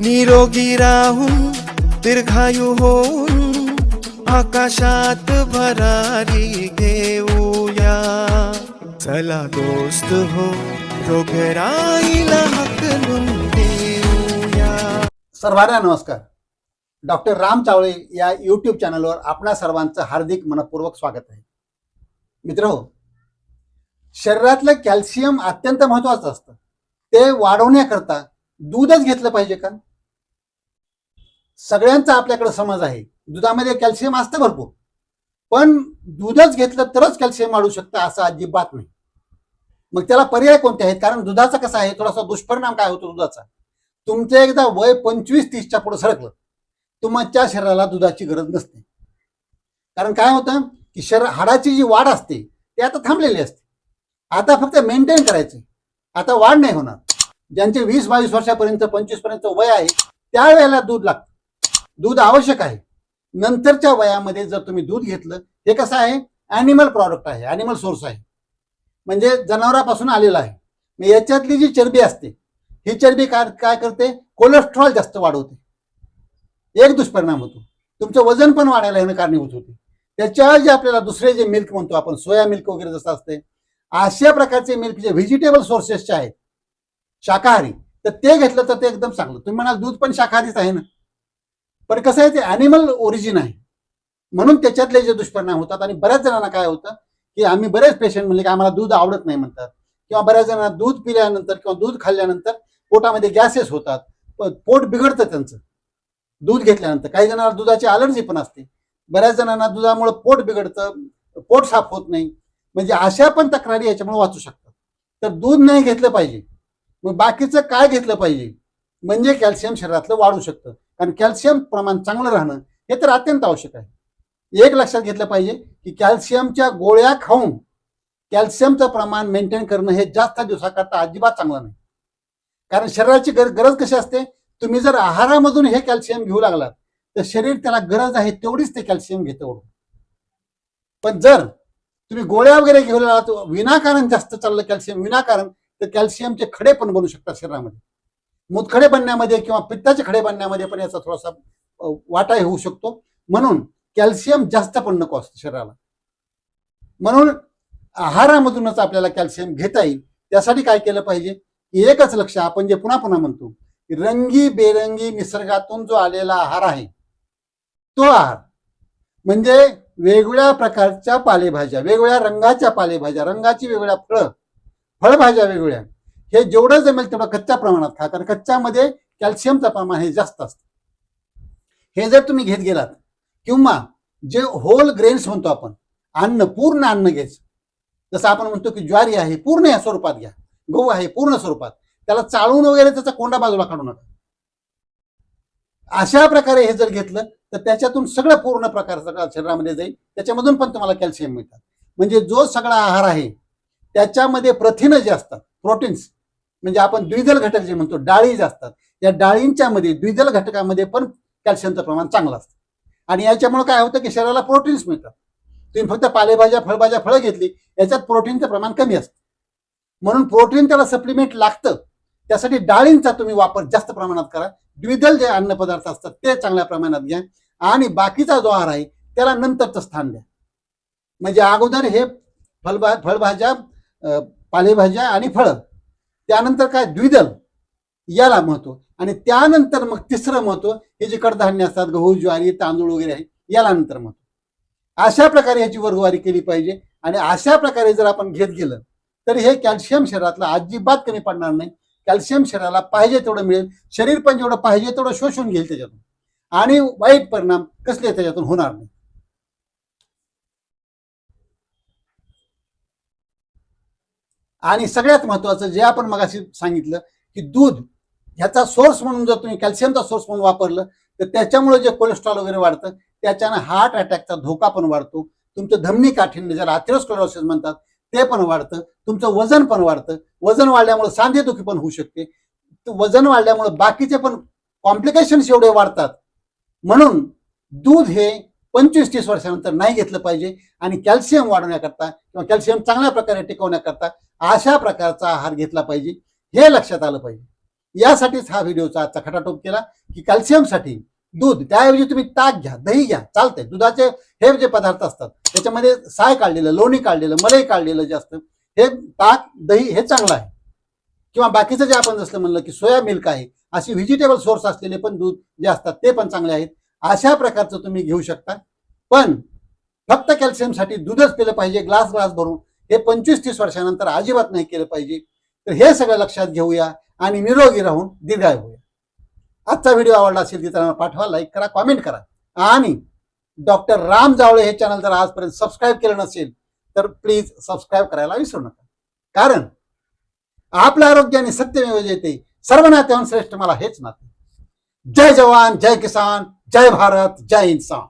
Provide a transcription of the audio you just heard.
निरोगी राहून दीर्घायू होऊन आकाशात भरारी घेऊया. चला दोस्त हो रोगराईला हकलून देऊया सर्वांना नमस्कार. डॉक्टर राम चावळे या यूट्यूब चॅनलवर आपणा सर्वांचं हार्दिक मनपूर्वक स्वागत आहे. मित्र हो, शरीरातलं कॅल्शियम अत्यंत महत्वाचं असतं. ते वाढवण्याकरता दूधच घेतलं पाहिजे का? सगळ्यांचा आपल्याकडे समज आहे. दुधामध्ये कॅल्शियम असतं भरपूर. पण दूधच घेतलं तरच कॅल्शियम वाढू शकतं असं अजिबात नाही. मग त्याला पर्याय कोणते आहेत? कारण दुधाचा कसा आहे? थोडासा दुष्परिणाम काय होतो दुधाचा? तुमचं एकदा वय पंचवीस तीसच्या पुढे सरकलं. तुमच्या शरीराला दुधाची गरज नसते. कारण काय होतं? की शरीर हाडाची जी वाढ असते ती आता थांबलेली असते. आता फक्त मेंटेन करायची आता वाढ नाही होणार. ज्यांचे वीस बावीस वर्षापर्यंत पंचवीसपर्यंत वय आहे त्यावेळेला दूध लागतं. दूध आवश्यक आहे. नंतरच्या वयामध्ये जर तुम्ही दूध घेतलं हे कसं आहे? ॲनिमल प्रॉडक्ट आहे ॲनिमल सोर्स आहे. म्हणजे जनावरापासून आलेलं आहे. मग याच्यातली जी चरबी असते ही चरबी काय काय करते? कोलेस्ट्रॉल जास्त वाढवते. एक दुष्परिणाम होतो. तुमचं वजन पण वाढायला येणं कारणीभूत होते. त्याच्यावर जे आपल्याला दुसरे जे मिल्क म्हणतो आपण सोया मिल्क वगैरे जसं असते अशा प्रकारचे मिल्क जे व्हेजिटेबल सोर्सेसचे आहेत शाकाहारी. तर ते घेतलं तर ते एकदम चांगलं. तुम्ही म्हणाल दूध पण शाकाहारीच आहे ना? पण कसं आहे ते अॅनिमल ओरिजिन आहे. म्हणून त्याच्यातले जे दुष्परिणाम होतात आणि बऱ्याच जणांना काय होतं की आम्ही बरेच पेशंट म्हणले की आम्हाला दूध आवडत नाही म्हणतात. किंवा बऱ्याच जणांना दूध पिल्यानंतर किंवा दूध खाल्ल्यानंतर पोटामध्ये गॅसेस होतात. पोट बिघडतं त्यांचं. दूध घेतल्यानंतर. काही जणांना दुधाची अलर्जी पण असते. बऱ्याच जणांना दुधामुळे पोट बिघडतं. पोट साफ होत नाही. म्हणजे अशा पण तक्रारी याच्यामुळे वाचू शकतात. तर दूध नाही घेतलं पाहिजे. मग बाकीचं काय घेतलं पाहिजे? म्हणजे कॅल्शियम शरीरातलं वाढू शकतं. कारण कॅल्शियम प्रमाण चांगलं राहणं हे तर अत्यंत आवश्यक आहे. एक लक्षात घेतलं पाहिजे की कॅल्शियमच्या गोळ्या खाऊन कॅल्शियमचं प्रमाण मेंटेन करणं हे जास्त दिवसाकरता अजिबात चांगलं नाही. कारण शरीराची गर गरज कशी असते? तुम्ही जर आहारामधून हे कॅल्शियम घेऊ लागलात तर शरीर त्याला गरज आहे तेवढीच ते कॅल्शियम घेतं ओढून पण जर तुम्ही गोळ्या वगैरे घेऊ लागलात विनाकारण जास्त चाललं कॅल्शियम विनाकारण तर कॅल्शियमचे खडे पण बनू शकतात शरीरामध्ये. मुतखडे बनण्यामध्ये किंवा पित्ताचे खडे बनण्यामध्ये पण याचा थोडासा वाटाही होऊ शकतो. म्हणून कॅल्शियम जास्त पण नको असतं शरीराला. म्हणून आहारामधूनच आपल्याला कॅल्शियम घेता येईल. त्यासाठी काय केलं पाहिजे? की एकच लक्ष आपण जे पुन्हा पुन्हा म्हणतो रंगी बेरंगी निसर्गातून जो आलेला आहार आहे तो आहार. म्हणजे वेगवेगळ्या प्रकारच्या पालेभाज्या वेगवेगळ्या रंगाच्या पालेभाज्या रंगाची वेगवेगळ्या फळं फळभाज्या वेगवेगळ्या. हे जेवढं जमेल तेवढं कच्च्या प्रमाणात खा कारण कच्च्यामध्ये कॅल्शियमचं प्रमाण हे जास्त असतं. हे जर तुम्ही घेत गेलात किंवा जे होल ग्रेन्स म्हणतो आपण अन्न पूर्ण अन्न घ्यायचं. जसं आपण म्हणतो की ज्वारी आहे पूर्ण या स्वरूपात घ्या. गहू आहे पूर्ण स्वरूपात. त्याला चाळून वगैरे त्याचा कोंडा बाजूला काढू नका. अशा प्रकारे हे जर घेतलं तर त्याच्यातून सगळं पूर्ण प्रकार सगळं शरीरामध्ये जाईल. त्याच्यामधून पण तुम्हाला कॅल्शियम मिळतात. म्हणजे जो सगळा आहार आहे त्याच्यामध्ये प्रथिनं जे असतात प्रोटीन्स म्हणजे आपण द्विदल घटक जे म्हणतो डाळी जे असतात या डाळींच्या मध्ये द्विदल घटकामध्ये पण कॅल्शियमचं प्रमाण चांगलं असतं. आणि याच्यामुळे काय होतं की शरीराला प्रोटीन्स मिळतात. तुम्ही फक्त पालेभाज्या फळभाज्या फळं घेतली याच्यात प्रोटीनचं प्रमाण कमी असतं. म्हणून प्रोटीन त्याला सप्लिमेंट लागतं. त्यासाठी डाळींचा तुम्ही वापर जास्त प्रमाणात करा. द्विदल जे अन्नपदार्थ असतात ते चांगल्या प्रमाणात घ्या. आणि बाकीचा जो आहार आहे त्याला नंतरचं स्थान द्या. म्हणजे अगोदर हे फळभा फळभाज्या पालेभाज्या आणि फळं. त्यानंतर काय? द्विदल. याला महत्त्व. आणि त्यानंतर मग तिसरं महत्त्व हे जे कडधान्य असतात गहू ज्वारी तांदूळ वगैरे आहे याला नंतर महत्त्व. अशा प्रकारे याची वर्गवारी केली पाहिजे. आणि अशा प्रकारे जर आपण घेत गेलं तर हे कॅल्शियम शरीरातलं अजिबात कमी पडणार नाही. कॅल्शियम शरीराला पाहिजे तेवढं मिळेल. शरीर पण जेवढं पाहिजे तेवढं शोषून घेईल त्याच्यातून. आणि वाईट परिणाम कसले त्याच्यातून होणार नाही. आणि सगळ्यात महत्वाचं जे आपण मगाशी सांगितलं की दूध ह्याचा सोर्स म्हणून जर तुम्ही कॅल्शियमचा सोर्स म्हणून वापरलं तर त्याच्यामुळे जे कोलेस्ट्रॉल वगैरे वाढतं त्याच्यानं हार्ट अटॅकचा धोका पण वाढतो. तुमचं धमनी काठिण्य ज्याला अथेरोस्क्लेरोसिस म्हणतात ते पण वाढतं. तुमचं वजन पण वाढतं. वजन वाढल्यामुळे सांधेदुखी पण होऊ शकते. वजन वाढल्यामुळे बाकीचे पण कॉम्प्लिकेशन्स एवढे वाढतात. म्हणून दूध हे पंचवीस तीस वर्षानंतर नाही घेतलं पाहिजे आणि कॅल्शियम वाढवण्याकरता किंवा कॅल्शियम चांगल्या प्रकारे टिकवण्याकरता अशा प्रकारचा आहार घेतला पाहिजे हे लक्षात आलं पाहिजे. यासाठीच हा व्हिडिओचा आजचा खटाटोप केला की कॅल्शियमसाठी दूध त्याऐवजी तुम्ही ताक घ्या दही घ्या चालतंय. दुधाचे हे जे पदार्थ असतात त्याच्यामध्ये साय काढलेलं लोणी काढलेलं मलई काढलेलं जे असतं हे ताक दही हे चांगलं आहे. किंवा बाकीचं जे आपण जसं म्हणलं की सोया मिल्क आहे अशी व्हेजिटेबल सोर्स असलेले पण दूध जे असतात ते पण चांगले आहेत. अशा प्रकारचं तुम्ही घेऊ शकता. पण फक्त कॅल्शियमसाठी दूधच पिलं पाहिजे ग्लास ग्लास भरून. हे पंचवीस तीस वर्षानंतर अजिबात नाही केलं पाहिजे. तर हे सगळं लक्षात घेऊया आणि निरोगी राहून दीर्घाय होऊया. आजचा व्हिडिओ आवडला असेल तर पाठवा लाईक करा कॉमेंट करा. आणि डॉक्टर राम जावळे हे चॅनल जर आजपर्यंत सबस्क्राईब केलं नसेल तर प्लीज सबस्क्राईब करायला विसरू नका. कारण आपलं आरोग्य आणि सत्यमेव जयते सर्व नात्याहून श्रेष्ठ मला हेच नाते. जय जवान जय किसान. जय भारत जय इंसान